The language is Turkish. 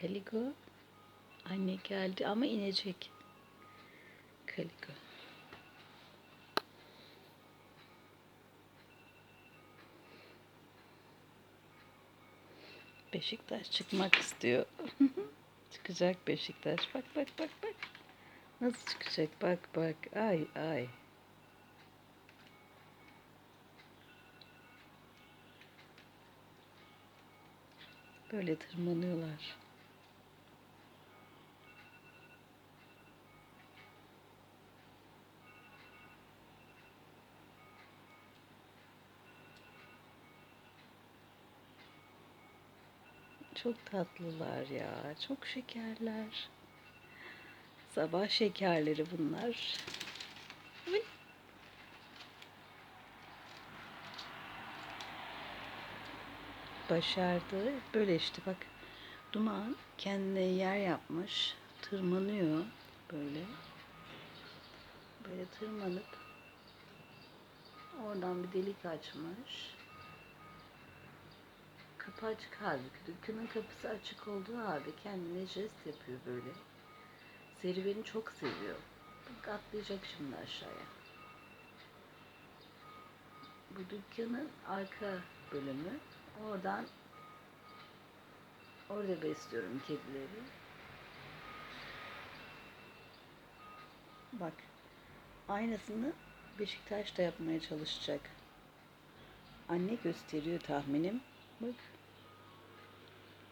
Kaligo. Anne geldi ama inecek. Kaligo. Beşiktaş çıkmak istiyor. Çıkacak Beşiktaş. Bak bak bak bak. Nasıl çıkacak? Bak bak. Ay ay. Böyle tırmanıyorlar. Çok tatlılar ya. Çok şekerler. Sabah şekerleri bunlar. Başardı. Böyle işte bak. Duman kendine yer yapmış. Tırmanıyor böyle. Böyle tırmanıp oradan bir delik açmış. Kapı açık halbuki. Dükkanın kapısı açık olduğu halde kendine jest yapıyor böyle. Serüveni çok seviyor. Bak atlayacak şimdi aşağıya. Bu dükkanın arka bölümü. Oradan orada besliyorum kedileri. Bak. Aynısını Beşiktaş da yapmaya çalışacak. Anne gösteriyor tahminim. Bak.